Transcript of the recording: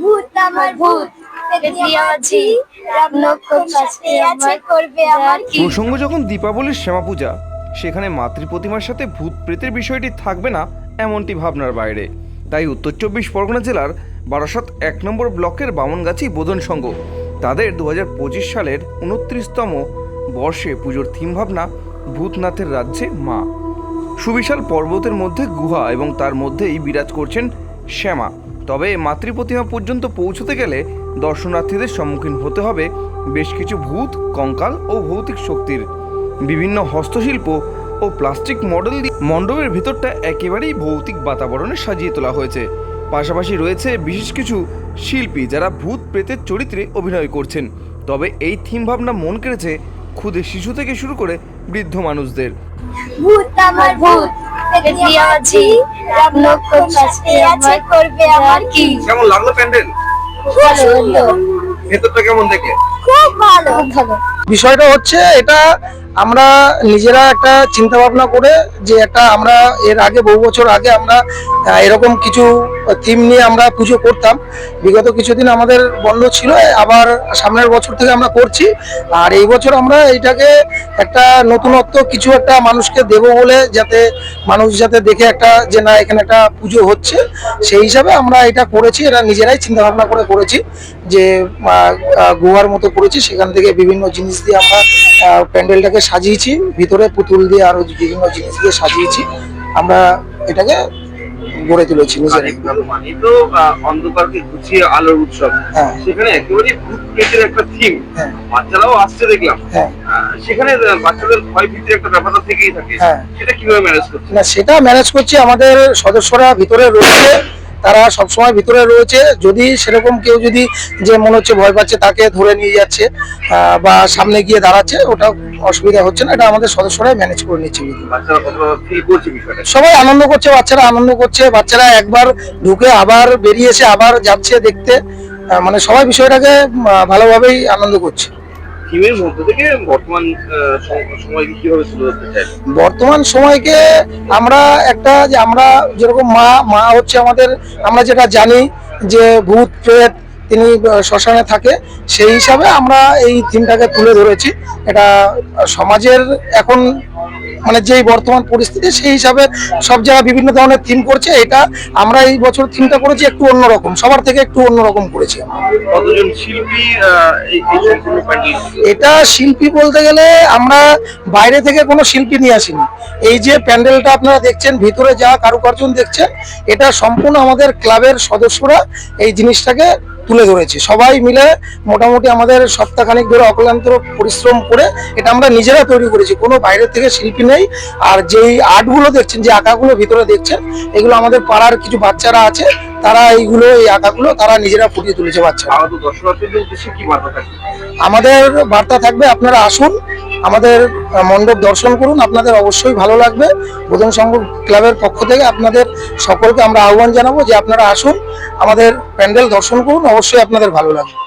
ভূত আমার ভূত। প্রসঙ্গ যখন দীপাবলির শ্যামা পূজা সেখানে মাতৃ প্রতিমার সাথে ভূত প্রেতের বিষয়টি থাকবে না এমনটি ভাবনার বাইরে। তাই উত্তর চব্বিশ পরগনা জেলার বারাসাত এক নম্বর ব্লকের বামনগাছি বোধন সংঘ তাদের দু হাজার পঁচিশ সালের উনত্রিশতম বর্ষে পুজোর থিম ভাবনা ভূতনাথের রাজ্যে মা। সুবিশাল পর্বতের মধ্যে গুহা এবং তার মধ্যেই বিরাজ করছেন শ্যামা। তবে মাতৃ প্রতিমা পর্যন্ত পৌঁছতে গেলে দর্শনার্থীদের সম্মুখীন হতে হবে বেশ কিছু ভূত, কঙ্কাল ও ভৌতিক শক্তির। বিভিন্ন হস্তশিল্প ও প্লাস্টিক মডেল দিয়ে মণ্ডপের ভিতরটা একেবারেই ভৌতিক বাতাবরণে সাজিয়ে তোলা হয়েছে। পাশাপাশি রয়েছে বিশেষ কিছু শিল্পী যারা ভূত প্রেতের চরিত্রে অভিনয় করছেন। তবে এই থিম ভাবনা মন কেড়েছে খুদে শিশু থেকে শুরু করে বৃদ্ধ মানুষদের। ভূত আমার ভূত। আছে করবে আমার কি? কেমন লাগল প্যান্ডেল? ভেতরটা কেমন দেখে? খুব ভালো। ভালো। বিষয়টা হচ্ছে এটা আমরা নিজেরা একটা চিন্তা ভাবনা করে যে একটা আমরা এর আগে বহু বছর আগে আমরা এরকম কিছু থিম নিয়ে আমরা পুজো করতাম। বিগত কিছুদিন আমাদের বন্ধ ছিল, আবার সামনের বছর থেকে আমরা করছি। আর এই বছর আমরা এইটাকে একটা নতুনত্ব, কিছু একটা মানুষকে দেব বলে যাতে মানুষ যাতে দেখে একটা যে না, এখানে একটা পুজো হচ্ছে। সেই হিসাবে আমরা এটা করেছি, এটা নিজেরাই চিন্তা ভাবনা করে করেছি। যে গুহার মতো করেছি সেখান থেকে বিভিন্ন জিনিস দিয়ে আমরা প্যান্ডেলটাকে সাজিয়েছি ভিতরে পুতুল দিয়ে আরও বিভিন্ন জিনিস দিয়ে সাজিয়েছি। আমরা এটাকে গড়ে তুলেছি মানে তো অন্ধকারকে গুছিয়ে আলোর উৎসব। হ্যাঁ। সেখানে একেবারে ভূত প্রেতের একটা থিম হ্যাঁ। বাচ্চারাও আসছে দেখলাম। হ্যাঁ। সেখানে বাচ্চাদের ভয় ভীতির একটা ব্যাপারটা থেকেই থাকে। সেটা কীভাবে ম্যানেজ করছে না সেটা ম্যানেজ করছি আমাদের সদস্যরা ভিতরে রয়েছে। তারা সবসময় ভিতরে রয়েছে। যদি সেরকম কেউ যদি যে মনে হচ্ছে ভয় পাচ্ছে তাকে ধরে নিয়ে যাচ্ছে বা সামনে গিয়ে দাঁড়াচ্ছে ওটা অসুবিধা হচ্ছে না। এটা আমাদের সদস্যরাই ম্যানেজ করে নিচ্ছে সবাই আনন্দ করছে বাচ্চারা আনন্দ করছে। বাচ্চারা একবার ঢুকে আবার বেরিয়ে এসে আবার যাচ্ছে দেখতে। মানে সবাই বিষয়টাকে ভালোভাবেই আনন্দ করছে। মধ্যে থেকে বর্তমান সময়কে কীভাবে তুলে ধরতে চাই বর্তমান সময়কে আমরা একটা যে আমরা যেরকম মা মা হচ্ছে আমাদের, আমরা যেটা জানি যে ভূত, প্রেত তিনি শ্মশানে থাকে, সেই হিসাবে আমরা এই থিমটাকে তুলে ধরেছি। এটা সমাজের এখন মানে যেই বর্তমান পরিস্থিতি সেই হিসাবে সব জায়গায় বিভিন্ন ধরনের থিম করছে। এটা আমরা এই বছর থিমটা করেছি একটু অন্যরকম সবার থেকে একটু অন্যরকম করেছি এটা শিল্পী বলতে গেলে আমরা বাইরে থেকে কোনো শিল্পী নিয়ে আসিনি। এই যে প্যান্ডেলটা আপনারা দেখছেন ভিতরে যা কারুকার্জন দেখছেন এটা সম্পূর্ণ আমাদের ক্লাবের সদস্যরা এই জিনিসটাকে তুলে ধরেছি। সবাই মিলে মোটামুটি আমাদের সপ্তাহখানিক ধরে অক্লান্ত পরিশ্রম করে এটা আমরা নিজেরা তৈরি করেছি। কোনো বাইরের থেকে শিল্পী নেই। আর যেই আর্টগুলো দেখছেন যে আঁকাগুলো ভিতরে দেখছেন এগুলো আমাদের পাড়ার কিছু বাচ্চারা আছে তারা এইগুলো এই আঁকাগুলো তারা নিজেরা ফুটিয়ে তুলেছে বাচ্চারা। আমাদের বার্তা থাকবে আপনারা আসুন আমাদের মণ্ডপ দর্শন করুন, আপনাদের অবশ্যই ভালো লাগবে। বোধন সংঘ ক্লাবের পক্ষ থেকে আপনাদের সকলকে আমরা আহ্বান জানাব যে আপনারা আসুন, আমাদের প্যান্ডেল দর্শন করুন, অবশ্যই আপনাদের ভালো লাগবে।